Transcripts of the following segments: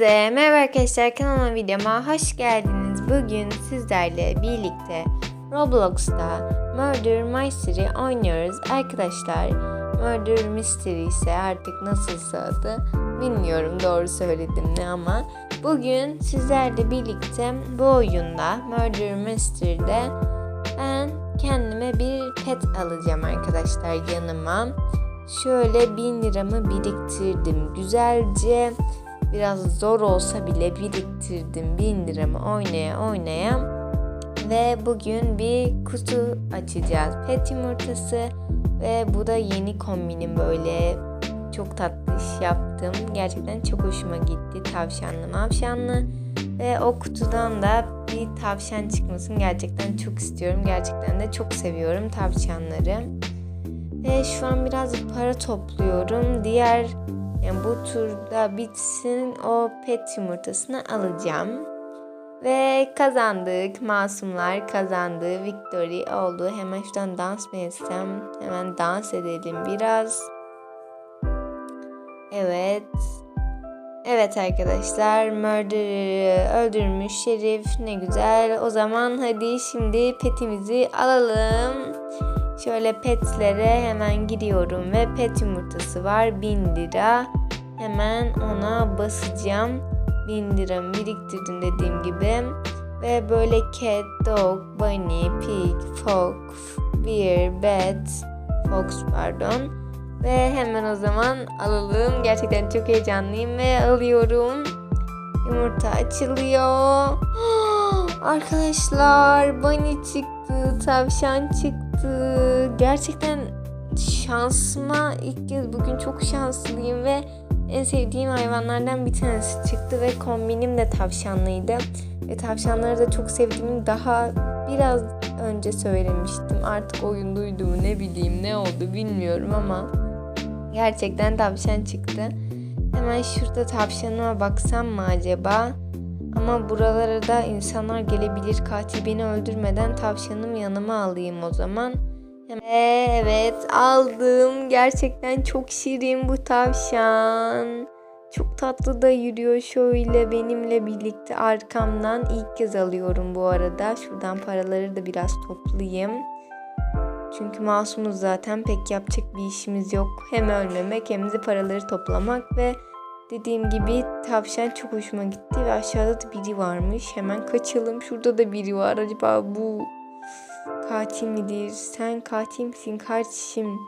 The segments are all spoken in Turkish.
Hepinize merhaba arkadaşlar kanalıma videoma hoş geldiniz. Bugün sizlerle birlikte Roblox'ta Murder Mystery oynuyoruz. Arkadaşlar Murder Mystery ise artık nasılsa adı bilmiyorum doğru söyledim ne ama bugün sizlerle birlikte bu oyunda Murder Mystery'de ben kendime bir pet alacağım arkadaşlar yanıma. Şöyle bin liramı biriktirdim güzelce biraz zor olsa bile biriktirdim bin liramı oynaya oynaya. Ve bugün bir kutu açacağız. Pet yumurtası ve bu da yeni kombinim. Böyle çok tatlı iş yaptım. Gerçekten çok hoşuma gitti. Tavşanlı mavşanlı. Ve o kutudan da bir tavşan çıkmasını gerçekten çok istiyorum. Gerçekten de çok seviyorum tavşanları. Ve şu an birazcık para topluyorum. Diğer yani bu turda bitsin o pet yumurtasını alacağım. Ve kazandık. Masumlar kazandı. Victory oldu. Hemen şuradan dans mı etsem? Hemen dans edelim biraz. Evet. Evet arkadaşlar murderer'ı öldürmüş şerif ne güzel. O zaman hadi şimdi petimizi alalım. Şöyle petlere hemen giriyorum ve pet yumurtası var 1000 lira. Hemen ona basacağım. 1000 liramı biriktirdim dediğim gibi. Ve böyle cat, dog, bunny, pig, fox, bear, bat, fox pardon. Ve hemen o zaman alalım. Gerçekten çok heyecanlıyım ve alıyorum. Yumurta açılıyor. Arkadaşlar bunny çıktı, tavşan çıktı. Gerçekten şansıma ilk kez bugün çok şanslıyım ve en sevdiğim hayvanlardan bir tanesi çıktı ve kombinim de tavşanlıydı. Ve tavşanları da çok sevdiğimi daha biraz önce söylemiştim. Artık oyun duydu mu ne bileyim ne oldu bilmiyorum ama gerçekten tavşan çıktı. Hemen şurada tavşanıma baksam mı acaba? Ama buralara da insanlar gelebilir. Katil beni öldürmeden tavşanım yanıma alayım o zaman. Evet aldım. Gerçekten çok şirin bu tavşan. Çok tatlı da yürüyor şöyle benimle birlikte arkamdan ilk kez alıyorum bu arada. Şuradan paraları da biraz toplayayım. Çünkü masumuz zaten pek yapacak bir işimiz yok. Hem ölmemek hem de paraları toplamak ve dediğim gibi tavşan çok hoşuma gitti ve aşağıda da biri varmış. Hemen kaçalım. Şurada da biri var. Acaba bu katil midir? Sen katil misin kardeşim?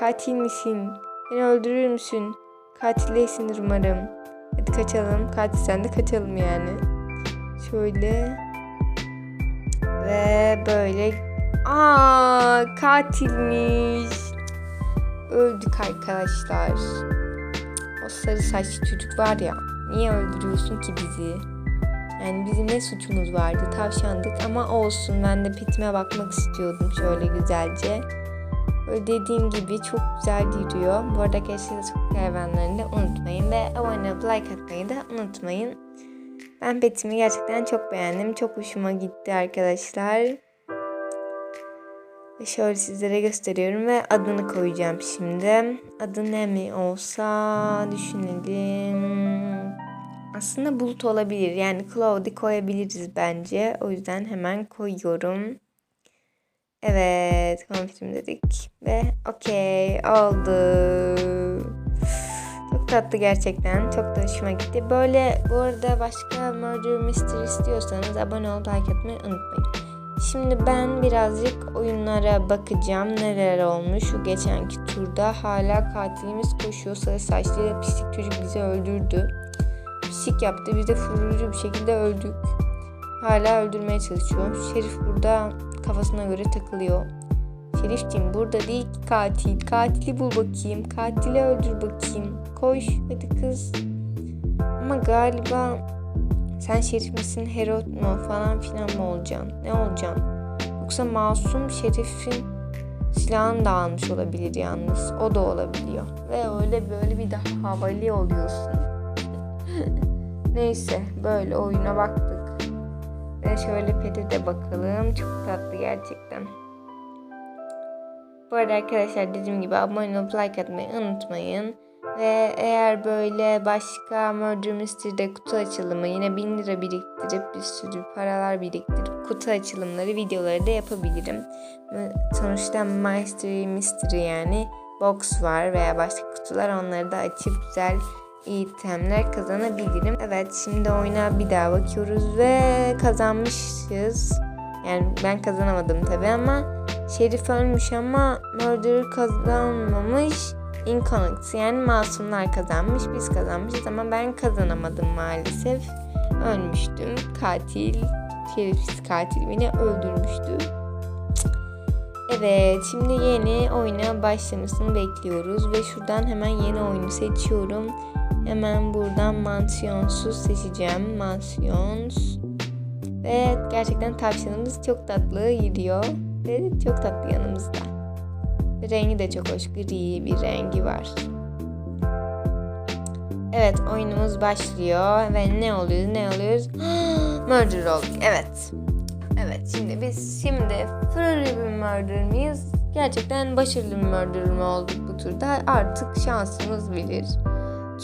Katil misin? Beni öldürür müsün? Katil değilsindir umarım. Hadi kaçalım. Katil sen de kaçalım yani. Şöyle. Ve böyle. Aa katilmiş. Öldük arkadaşlar. O sarı saçlı çocuk var ya. Niye öldürüyorsun ki bizi? Yani bizim ne suçumuz vardı? Tavşandık ama olsun. Ben de petime bakmak istiyordum şöyle güzelce. Böyle dediğim gibi çok güzel yürüyor. Bu arada arkadaşlar sokak hayvanlarını da unutmayın ve abone olup like atmayı da unutmayın. Ben petimi gerçekten çok beğendim. Çok hoşuma gitti arkadaşlar. Ve şöyle sizlere gösteriyorum ve adını koyacağım şimdi. Adı ne mi olsa düşünelim. Aslında bulut olabilir. Yani Cloudy koyabiliriz bence. O yüzden hemen koyuyorum. Evet konfirm dedik. Ve okey oldu. Çok tatlı gerçekten. Çok da hoşuma gitti. Böyle bu arada başka Murder Mystery istiyorsanız abone olup like atmayı unutmayın. Şimdi ben birazcık oyunlara bakacağım. Neler olmuş şu geçenki turda. Hala katilimiz koşuyor. Sarı saçlı pislik çocuk bizi öldürdü. Pislik yaptı. Biz de furucu bir şekilde öldük. Hala öldürmeye çalışıyor. Şerif burada kafasına göre takılıyor. Şerifciğim burada değil ki katil. Katili bul bakayım. Katili öldür bakayım. Koş hadi kız. Ama galiba sen şerif misin Herod mu falan filan mı olacaksın? Ne olacaksın? Yoksa masum şerifin silahını da almış olabilir yalnız. O da olabiliyor. Ve öyle böyle bir daha havalı oluyorsun. Neyse böyle oyuna baktık. Ve şöyle pete de bakalım. Çok tatlı gerçekten. Bu arada arkadaşlar dediğim gibi abone olup like atmayı unutmayın. Ve eğer böyle başka Murder Mystery'de kutu açılımı yine 1000 lira biriktirip bir sürü paralar biriktirip kutu açılımları videoları da yapabilirim. Sonuçta Mystery Mystery yani box var veya başka kutular onları da açıp güzel itemler kazanabilirim. Evet şimdi oyuna bir daha bakıyoruz ve kazanmışız. Yani ben kazanamadım tabi ama Şerif ölmüş ama Murderer kazanmamış. Inconnex yani masumlar kazanmış biz kazanmışız ama ben kazanamadım maalesef. Ölmüştüm. Katil, şerefsiz katil beni öldürmüştü. Evet şimdi yeni oyuna başlamasını bekliyoruz ve şuradan hemen yeni oyunu seçiyorum. Hemen buradan mansiyonsuz seçeceğim. Mansiyons. Ve gerçekten tavşanımız çok tatlı gidiyor. Ve çok tatlı yanımızda. Rengi de çok hoş. Gri bir rengi var. Evet oyunumuz başlıyor. Ve ne oluyor ne oluyoruz? Murder olduk. Evet. Evet şimdi biz şimdi Fury bir murder mıyız? Gerçekten başarılı bir murder mı olduk bu turda? Artık şansımız bilir.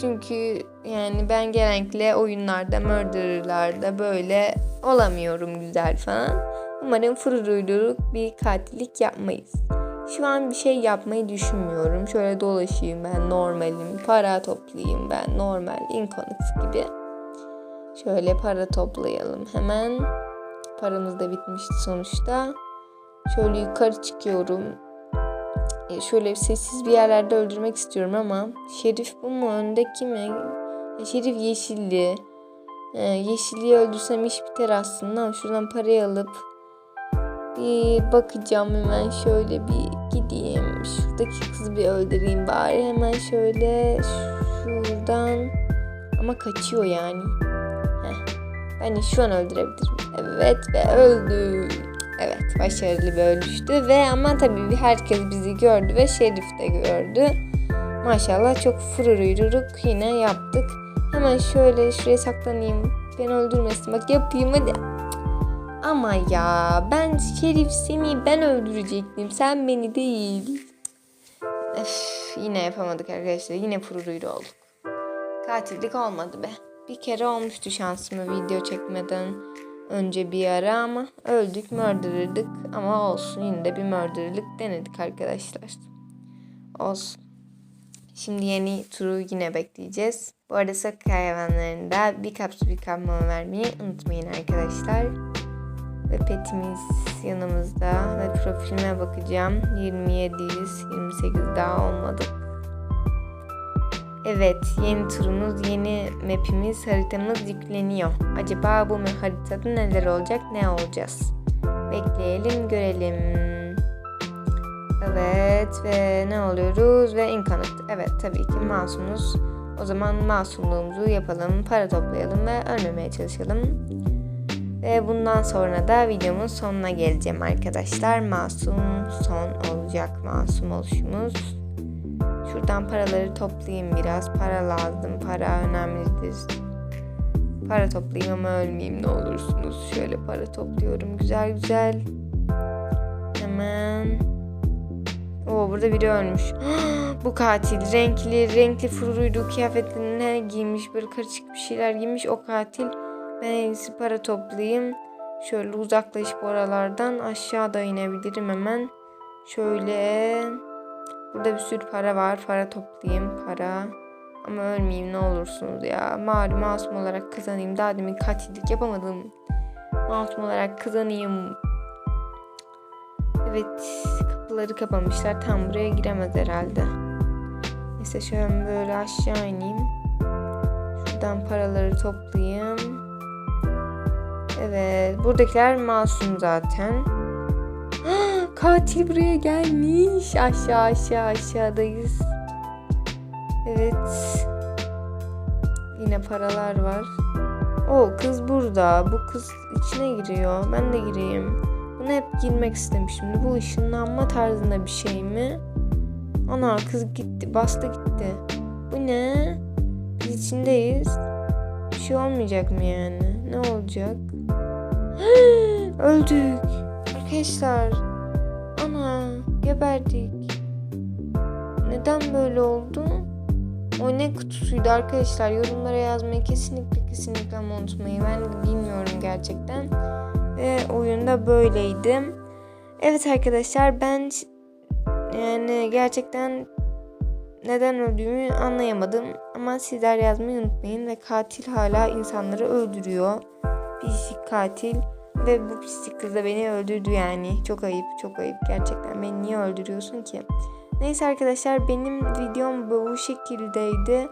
Çünkü yani ben genellikle oyunlarda, murderlarda böyle olamıyorum güzel falan. Umarım fırırıydırık bir katillik yapmayız. Şu an bir şey yapmayı düşünmüyorum. Şöyle dolaşayım ben normalim. Para toplayayım ben normal Inconix gibi. Şöyle para toplayalım hemen. Paramız da bitmişti sonuçta. Şöyle yukarı çıkıyorum. E, şöyle sessiz bir yerlerde öldürmek istiyorum ama Şerif bu mu? Öndeki mi? E, Şerif yeşilli. E, yeşilliyi öldürsem iş biter aslında şuradan parayı alıp bir bakacağım hemen şöyle bir gideyim. Şuradaki kızı bir öldüreyim bari. Hemen şöyle şuradan ama kaçıyor yani. Heh. Ben şu an öldürebilirim. Evet ve öldü. Evet başarılı bir ölüştü ve ama tabii herkes bizi gördü ve Şerif de gördü. Maşallah çok fırırırırık yine yaptık. Hemen şöyle şuraya saklanayım. Beni öldürmesin. Bak yapayım hadi. Ama ya ben Şerif seni ben öldürecektim. Sen beni değil. Öf, yine yapamadık arkadaşlar. Yine fırırıydı olduk. Katillik olmadı be. Bir kere olmuştu şansımı video çekmeden önce bir ara ama öldük murderırdık ama olsun yine de bir murderlık denedik arkadaşlar. Olsun. Şimdi yeni turu yine bekleyeceğiz. Bu arada sokak hayvanlarında bir kapsül bir kapma vermeyi unutmayın arkadaşlar. Ve petimiz yanımızda ve profilime bakacağım. 27'yiz. 28 daha olmadık. Evet, yeni turumuz, yeni mapimiz, haritamız yükleniyor. Acaba bu haritada neler olacak, ne olacağız? Bekleyelim, görelim. Evet ve ne oluyoruz ve incarnate. Evet tabii ki masumuz. O zaman masumluğumuzu yapalım, para toplayalım ve ölmemeye çalışalım. Ve bundan sonra da videomun sonuna geleceğim arkadaşlar. Masum son olacak masum oluşumuz. Şuradan paraları toplayayım biraz. Para lazım. Para önemlidir. Para toplayayım ama ölmeyeyim ne olursunuz. Şöyle para topluyorum. Güzel güzel. Hemen. Oo burada biri ölmüş. Bu katil renkli renkli furuydu kıyafetine giymiş böyle karışık bir şeyler giymiş o katil. Ben en para toplayayım. Şöyle uzaklaşıp oralardan aşağıda inebilirim hemen. Şöyle Burada bir sürü para var. Para toplayayım. Para. Ama ölmeyeyim ne olursunuz ya. Mali masum olarak kazanayım. Daha demin katillik yapamadım. Masum olarak kazanayım. Evet. Kapıları kapamışlar. Tam buraya giremez herhalde. Neyse şöyle böyle aşağı ineyim. Şuradan paraları toplayayım. Evet. Buradakiler masum zaten. Katil buraya gelmiş. Aşağı aşağı aşağıdayız. Evet. Yine paralar var. O kız burada. Bu kız içine giriyor. Ben de gireyim. Bunu hep girmek istemişim. Bu ışınlanma tarzında bir şey mi? Ana kız gitti. Bastı gitti. Bu ne? Biz içindeyiz. Bir şey olmayacak mı yani? Ne olacak? Öldük. Arkadaşlar Ana geberdik. Neden böyle oldu? O ne kutusuydu arkadaşlar? Yorumlara yazmayı kesinlikle kesinlikle unutmayın. Ben bilmiyorum gerçekten. Ve oyunda böyleydim. Evet arkadaşlar ben yani gerçekten neden öldüğümü anlayamadım. Ama sizler yazmayı unutmayın ve katil hala insanları öldürüyor. Pislik katil ve bu pislik kız da beni öldürdü yani. Çok ayıp, çok ayıp gerçekten. Beni niye öldürüyorsun ki? Neyse arkadaşlar benim videom bu şekildeydi.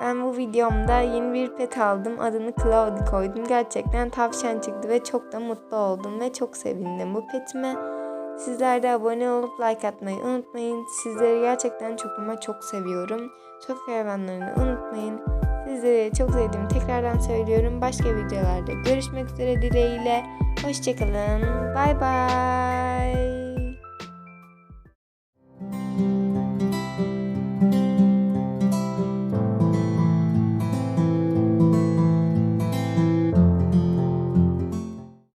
Ben bu videomda yeni bir pet aldım. Adını Cloudy koydum. Gerçekten tavşan çıktı ve çok da mutlu oldum ve çok sevindim bu petime. Sizler de abone olup like atmayı unutmayın. Sizleri gerçekten çok ama çok seviyorum. Çok hayvanlarını unutmayın. Sizleri çok sevdiğimi tekrardan söylüyorum. Başka videolarda görüşmek üzere dileğiyle. Hoşçakalın. Bay bay.